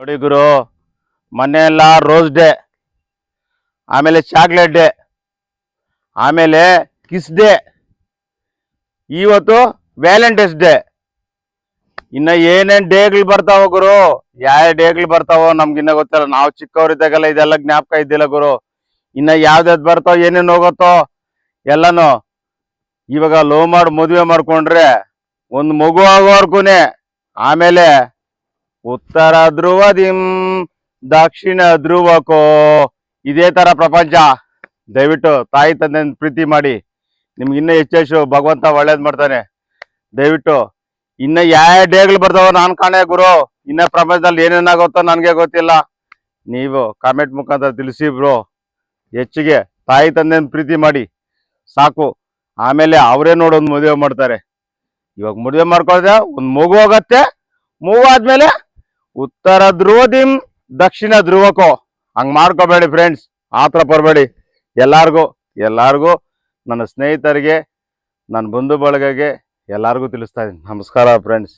ನೋಡಿ ಗುರು, ಮೊನ್ನೆ ಎಲ್ಲ ರೋಸ್ ಡೇ ಆಮೇಲೆ ಚಾಕ್ಲೇಟ್ ಡೇ ಆಮೇಲೆ ಕಿಸ್ ಡೇ ಇವತ್ತು ವ್ಯಾಲೆಂಟೈನ್ಸ್ ಡೇ ಇನ್ನ ಏನೇನ್ ಡೇಗಳು ಬರ್ತಾವ ಗುರು, ಯಾವ ಡೇಗಳು ಬರ್ತಾವೋ ನಮ್ಗಿನ್ನ ಗೊತ್ತಿಲ್ಲ. ನಾವು ಚಿಕ್ಕವರಿದ್ದಾಗೆಲ್ಲ ಇದೆಲ್ಲ ಜ್ಞಾಪಕ ಇದ್ದಿಲ್ಲ ಗುರು. ಇನ್ನ ಯಾವ್ದಾದ್ ಬರ್ತಾವ, ಏನೇನ್ ಹೋಗುತ್ತೋ ಎಲ್ಲಾನು ಇವಾಗ ಲೋ ಮಾಡಿ, ಮದುವೆ ಮಾಡ್ಕೊಂಡ್ರೆ ಒಂದು ಮಗು ಆಗೋವರ್ಗುನೆ ಆಮೇಲೆ ಉತ್ತರ ಧ್ರುವದಿಂ, ದಕ್ಷಿಣ ಧ್ರುವಕೋ. ಇದೇ ತರ ಪ್ರಪಂಚ. ದಯವಿಟ್ಟು ತಾಯಿ ತಂದೆ ಪ್ರೀತಿ ಮಾಡಿ. ನಿಮ್ಗೆ ಇನ್ನೂ ಹೆಚ್ಚು ಭಗವಂತ ಒಳ್ಳೇದ್ ಮಾಡ್ತಾನೆ. ದಯವಿಟ್ಟು ಇನ್ನ ಯಾವ ಡೇಗಳು ಬರ್ತಾವ ನಾನ್ ಕಾಣೆ ಗುರು. ಇನ್ನ ಪ್ರಪಂಚದಲ್ಲಿ ಏನೇನಾಗುತ್ತೋ ನನ್ಗೆ ಗೊತ್ತಿಲ್ಲ. ನೀವು ಕಾಮೆಂಟ್ ಮುಖಾಂತರ ತಿಳಿಸಿ ಬ್ರೋ ಹೆಚ್ಚಿಗೆ ತಾಯಿ ತಂದೆ ಪ್ರೀತಿ ಮಾಡಿ. ಸಾಕು. ಆಮೇಲೆ ಅವರೇ ನೋಡೊಂದು ಮದುವೆ ಮಾಡ್ತಾರೆ. ಇವಾಗ ಮದುವೆ ಮಾಡ್ಕೊಳ್ದೆ, ಒಂದು ಮಗು ಹೋಗತ್ತೆ, ಮೂಗು ಆದ್ಮೇಲೆ ಉತ್ತರ ಧ್ರುವದಿಂ, ದಕ್ಷಿಣ ಧ್ರುವಕೋ. ಹಂಗೆ ಮಾಡ್ಕೋಬೇಡಿ ಫ್ರೆಂಡ್ಸ್ ಆತರ ಬರಬೇಡಿ. ಎಲ್ಲಾರ್ಗೂ ಎಲ್ಲಾರ್ಗೂ ನನ್ನ ಸ್ನೇಹಿತರಿಗೆ, ನನ್ನ ಬಂಧು ಬಳಗಗೆ ಎಲ್ಲಾರ್ಗೂ ತಿಳಿಸ್ತಾ ಇದ್ದೀನಿ. ನಮಸ್ಕಾರ ಫ್ರೆಂಡ್ಸ್